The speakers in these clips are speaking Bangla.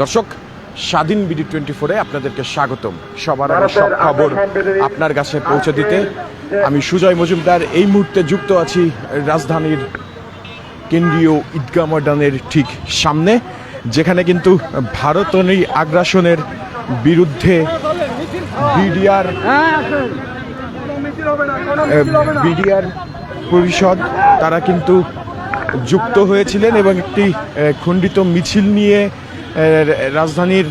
দর্শক স্বাধীন বিডি টোয়েন্টি ফোরে আপনাদেরকে স্বাগতম। সবার আগে সব খবর আপনার কাছে পৌঁছে দিতে। আমি সুজয় মজুমদার এই মুহূর্তে যুক্ত আছি রাজধানীর কেন্দ্রীয় ঈদগাহ ময়দানের ঠিক সামনে যেখানে কিন্তু ভারতনী আগ্রাসনের বিরুদ্ধে বিডিআর বিডিআর পরিষদ তারা কিন্তু যুক্ত হয়েছিলেন এবং একটি খণ্ডিত মিছিল নিয়ে রাজধানীর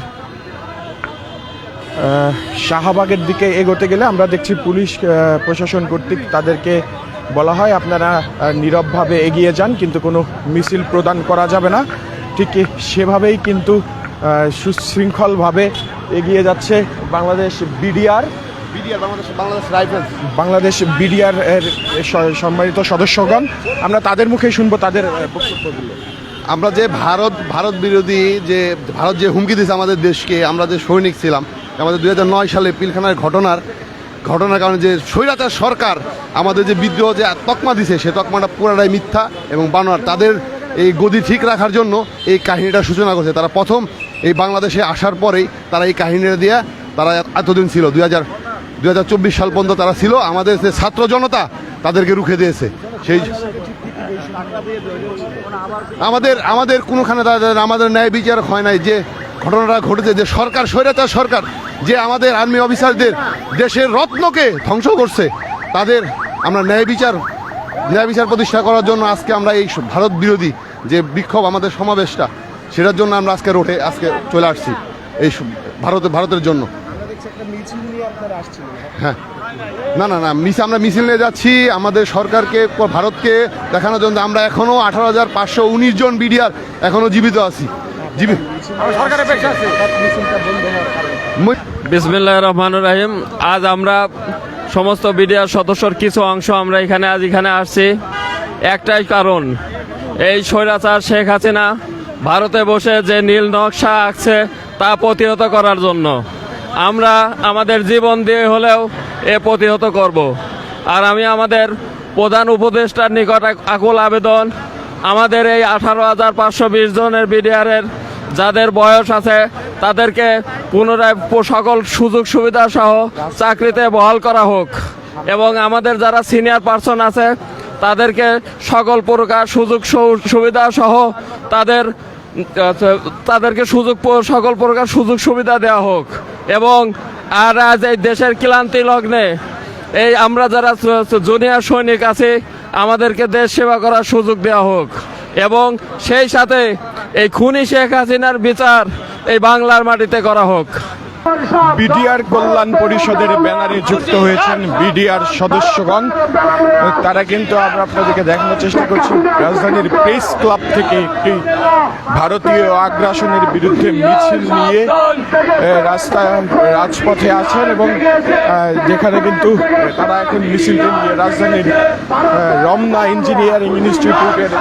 শাহবাগের দিকে এগোতে গেলে আমরা দেখছি পুলিশ প্রশাসন কর্তৃক তাদেরকে বলা হয় আপনারা নীরবভাবে এগিয়ে যান কিন্তু কোনো মিছিল প্রদান করা যাবে না। ঠিক সেভাবেই কিন্তু সুশৃঙ্খলভাবে এগিয়ে যাচ্ছে Bangladesh BDR. BDR Bangladesh Bangladesh Rifles. Bangladesh BDR এর সম্মানিত সদস্যগণ আমরা তাদের মুখে শুনব তাদের বক্তব্যগুলো। আমরা যে ভারত ভারত বিরোধী যে, ভারত যে হুমকি দিয়েছে আমাদের দেশকে, আমরা যে সৈনিক ছিলাম, আমাদের দুই হাজার নয় সালে পিলখানার ঘটনার ঘটনার কারণে যে স্বৈরাচার সরকার আমাদের যে বিদ্রোহ যে তকমা দিছে, সে তকমাটা পুরাটাই মিথ্যা এবং বানোয়ার। তাদের এই গদি ঠিক রাখার জন্য এই কাহিনীটা সূচনা করছে। তারা প্রথম এই বাংলাদেশে আসার পরেই তারা এই কাহিনীটা দিয়ে তারা এতদিন ছিল, দুই হাজার সাল পর্যন্ত তারা ছিল। আমাদের যে ছাত্র জনতা তাদেরকে রুখে দিয়েছে। সেই আমাদের আমাদের কোনোখানে তাদের আমাদের ন্যায় বিচার হয় নাই যে ঘটনাটা ঘটেছে যে সরকার স্বৈরাচার সরকার যে আমাদের আর্মি অফিসারদের দেশের রত্নকে ধ্বংস করছে তাদের আমরা ন্যায় বিচার ন্যায় বিচার প্রতিষ্ঠা করার জন্য আজকে আমরা এই ভারত বিরোধী যে বিক্ষোভ আমাদের সমাবেশটা সেটার জন্য আমরা আজকে রোডে আজকে চলে আসছি এই ভারতে ভারতের জন্য। হ্যাঁ। না না না মিস আমরা মিছিল নিয়ে যাচ্ছি। আমাদের সরকারকে ভারতকে দেখানোর জন্য আমরা এখনও আঠারো হাজার পাঁচশো উনিশ জন বিডিআর এখনও জীবিত আছি। জীবিত বিসমিল্লাহ রহমান রাহিম। আজ আমরা সমস্ত বিডিআর সদস্যর কিছু অংশ আমরা এখানে আজ এখানে আসছি। একটাই কারণ এই স্বৈরাচার শেখ হাসিনা ভারতে বসে যে নীল নকশা আঁকছে তা প্রতিহত করার জন্য। আমরা আমাদের জীবন দিয়ে হলেও এ প্রতিহত করব। আর আমি আমাদের প্রধান উপদেষ্টার নিকট আকুল আবেদন, আমাদের এই আঠারো হাজার পাঁচশো বিশ জনের বিডিআরের যাদের বয়স আছে, তাদেরকে পুনরায় সকল সুযোগ সুবিধা সহ চাকরিতে বহাল করা হোক। এবং আমাদের যারা সিনিয়র পার্সন আছে, তাদেরকে সকল প্রকার সুযোগ সুবিধা সহ তাদের তাদেরকে সুযোগ সকল প্রকার সুযোগ সুবিধা দেওয়া হোক। এবং আর আজ এই দেশের ক্লান্তি লগ্নে, এই আমরা যারা জুনিয়র সৈনিক আছি, আমাদেরকে দেশ সেবা করার সুযোগ দেওয়া হোক। এবং সেই সাথে এই খুনি শেখ হাসিনার বিচার এই বাংলার মাটিতে করা হোক। বিডিআর কল্যাণ পরিষদের ব্যানারে যুক্ত হয়েছেন বিডিআর সদস্যগণ। তারা কিন্তু আমরা আপনাদেরকে দেখানোর চেষ্টা করছি। রাজধানীর প্রেস ক্লাব থেকে একটি ভারতীয় আগ্রাসনের বিরুদ্ধে মিছিল নিয়ে আহ, রাস্তায় রাজপথে আছেন এবং যেখানে কিন্তু তারা এখন মিছিলটি নিয়ে রাজধানীর রমনা ইঞ্জিনিয়ারিং ইনস্টিটিউটের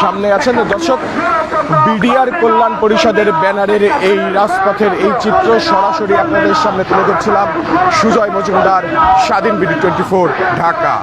সামনে আছেন। দর্শক বিডিআর কল্যাণ পরিষদের ব্যানারের এই রাজপথের এই চিত্র সরাসরি আপনাদের সামনে তুলে ধরছিলাম। সুজয় মজুমদার, স্বাধীন বিডি টোয়েন্টি ঢাকা।